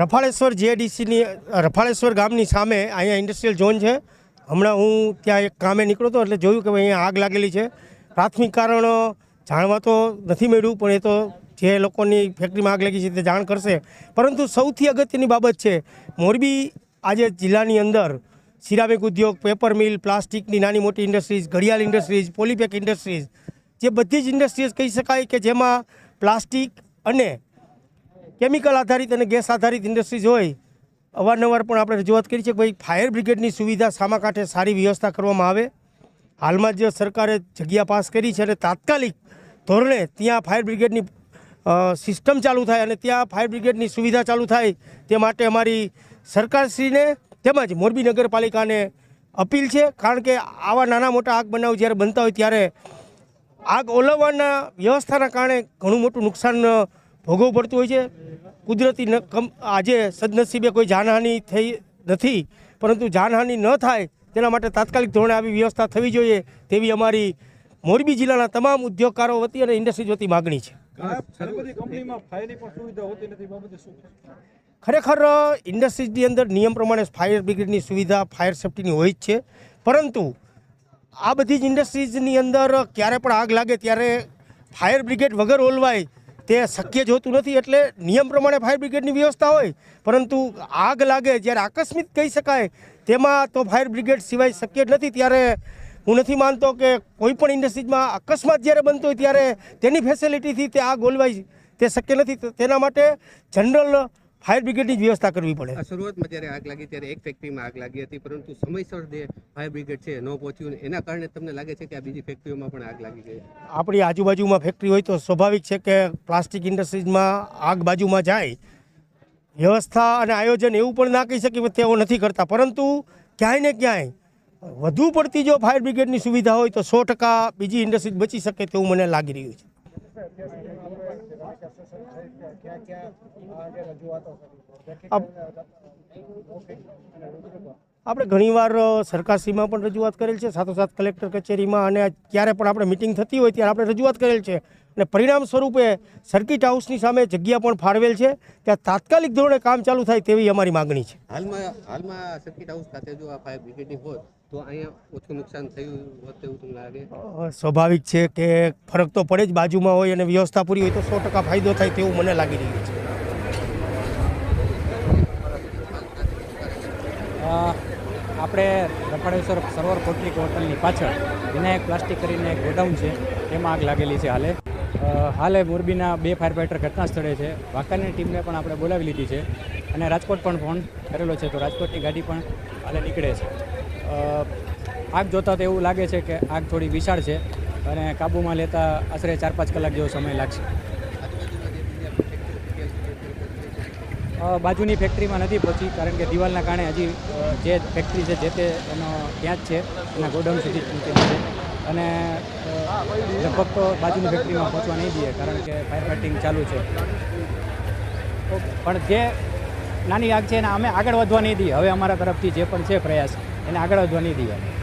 રફાળેશ્વર જીઆઈડીસીની રફાળેશ્વર ગામની સામે અહીંયા ઇન્ડસ્ટ્રીયલ ઝોન છે. હમણાં હું ત્યાં એક કામે નીકળ્યો હતો એટલે જોયું કે અહીંયા આગ લાગેલી છે. પ્રાથમિક કારણ જાણવા તો નથી મળ્યું, પણ એ તો જે લોકોની ફેક્ટરીમાં આગ લાગી છે તે જાણ કરશે. પરંતુ સૌથી અગત્યની બાબત છે, મોરબી આજે જિલ્લાની અંદર સિરામિક ઉદ્યોગ પેપર મિલ પ્લાસ્ટિકની નાની મોટી ઇન્ડસ્ટ્રીઝ ઘડિયાળ ઇન્ડસ્ટ્રીઝ પોલીપેક ઇન્ડસ્ટ્રીઝ જે બધી જ ઇન્ડસ્ટ્રીઝ કહી શકાય કે જેમાં પ્લાસ્ટિક અને કેમિકલ આધારિત અને ગેસ આધારિત ઇન્ડસ્ટ્રીઝ હોય, અવારનવાર પણ આપણે રજૂઆત કરી છે કે ભાઈ ફાયર બ્રિગેડની સુવિધા સામા કાંઠે સારી વ્યવસ્થા કરવામાં આવે. હાલમાં જ સરકારે જગ્યા પાસ કરી છે અને તાત્કાલિક ધોરણે ત્યાં ફાયર બ્રિગેડની સિસ્ટમ ચાલુ થાય અને ત્યાં ફાયર બ્રિગેડની સુવિધા ચાલુ થાય તે માટે અમારી સરકારશ્રીને તેમજ મોરબી નગરપાલિકાને અપીલ છે. કારણ કે આવા નાના મોટા આગ બનાવ જ્યારે બનતા હોય ત્યારે આગ ઓલવવાના વ્યવસ્થાના કારણે ઘણું મોટું નુકસાન ભોગવવું પડતું હોય છે. કુદરતી ન- કમ- આજે સદનસીબે કોઈ જાનહાનિ થઈ નથી પરંતુ જાનહાનિ ન થાય તેના માટે તાત્કાલિક ધોરણે આવી વ્યવસ્થા થવી જોઈએ તેવી અમારી મોરબી જિલ્લાના તમામ ઉદ્યોગકારો વતી અને ઇન્ડસ્ટ્રીઝ વતી માગણી છે? ખરેખર ઇન્ડસ્ટ્રીઝની અંદર નિયમ પ્રમાણે ફાયર બ્રિગેડની સુવિધા ફાયર સેફ્ટીની હોય જ છે. પરંતુ આ બધી જ ઇન્ડસ્ટ્રીઝની અંદર ક્યારે પણ આગ લાગે ત્યારે ફાયર બ્રિગેડ વગર ઓલવાય તે શક્ય જ હોતું નથી એટલે નિયમ પ્રમાણે ફાયર બ્રિગેડની વ્યવસ્થા હોય. પરંતુ આગ લાગે જ્યારે આકસ્મિક કહી શકાય, તેમાં તો ફાયર બ્રિગેડ સિવાય શક્ય જ નથી. ત્યારે હું નથી માનતો કે કોઈપણ ઇન્ડસ્ટ્રીઝમાં અકસ્માત જ્યારે બનતો હોય ત્યારે તેની ફેસિલિટીથી તે આગ ઓલવાય તે શક્ય નથી. તેના માટે જનરલ ફાયર બ્રિગેડની વ્યવસ્થા કરવી પડે. શરૂઆતમાં જ્યારે આગ લાગી ત્યારે એક ફેક્ટરીમાં આગ લાગી હતી પરંતુ સમયસર જે ફાયર બ્રિગેડ છે ન પહોંચ્યું એના કારણે તમને લાગે છે કે આ બીજી ફેક્ટરીઓમાં પણ આગ લાગી ગઈ? આપણી આજુબાજુમાં ફેક્ટરી હોય તો સ્વાભાવિક છે કે પ્લાસ્ટિક ઇન્ડસ્ટ્રીઝમાં આગ બાજુમાં જાય. વ્યવસ્થા અને આયોજન એવું પણ ના કહી શકીએ તેઓ નથી કરતા. પરંતુ ક્યાંય ને ક્યાંય વધુ પડતી જો ફાયર બ્રિગેડની સુવિધા હોય તો સો ટકા બીજી ઇન્ડસ્ટ્રીઝ બચી શકે તેવું મને લાગી રહ્યું છે. આપણે ઘણીવાર સરકાર સરકારશ્રીમાં પણ રજૂઆત કરેલ છે, સાથોસાથ કલેક્ટર કચેરીમાં અને ક્યારે પણ આપણે મિટિંગ થતી હોય ત્યારે આપણે રજૂઆત કરેલ છે. અને પરિણામ સ્વરૂપે સર્કિટ હાઉસની સામે જગ્યા પણ ફાળવેલ છે. ત્યાં તાત્કાલિક ધોરણે કામ ચાલુ થાય તેવી અમારી માગણી છે. હાલમાં હાલમાં સર્કિટ હાઉસ ખાતે જો આ ફાયર બ્રિગેડની હોત તો અહીંયા ઓછું નુકસાન થયું હોત એવું તમને લાગે? સ્વાભાવિક છે કે ફરક તો પડે જ બાજુમાં હોય અને વ્યવસ્થા પૂરી હોય તો સો ટકા ફાયદો થાય તેવું મને લાગી રહ્યું છે. આપણે રખડેશ્વર સરોવર કોટલીક હોટલની પાછળ વિનાયક પ્લાસ્ટિક કરીને એક ગોડાઉન છે. તેમાં આગ લાગેલી છે હાલે. હાલે મોરબીના બે ફાયર ફાઇટર ઘટના સ્થળે છે. વાંકાની ટીમને પણ આપણે બોલાવી લીધી છે. અને રાજકોટ પણ ફોન કરેલો છે. તો રાજકોટની ગાડી પણ હાલે નીકળે છે. આગ જોતાં તો એવું લાગે છે કે આગ થોડી વિશાળ છે અને કાબૂમાં લેતા આશરે ચાર પાંચ કલાક જેવો સમય લાગશે. બાજુની ફેક્ટરીમાં નથી પહોંચી કારણ કે દિવાલના કારણે હજી જે ફેક્ટરી છે, જે તે એનો ત્યાં જ છે, એના ગોડાઉન સુધી પહોંચેલી છે. અને લગભગ તો બાજુની ફેક્ટરીમાં પહોંચવા નહીં દઈએ કારણ કે ફાયર ફાઇટિંગ ચાલુ છે. પણ જે નાની આગ છે એને અમે આગળ વધવા નહીં દઈએ. હવે અમારા તરફથી જે પણ છે પ્રયાસ. એને આગળ વધવા નહીં દઈએ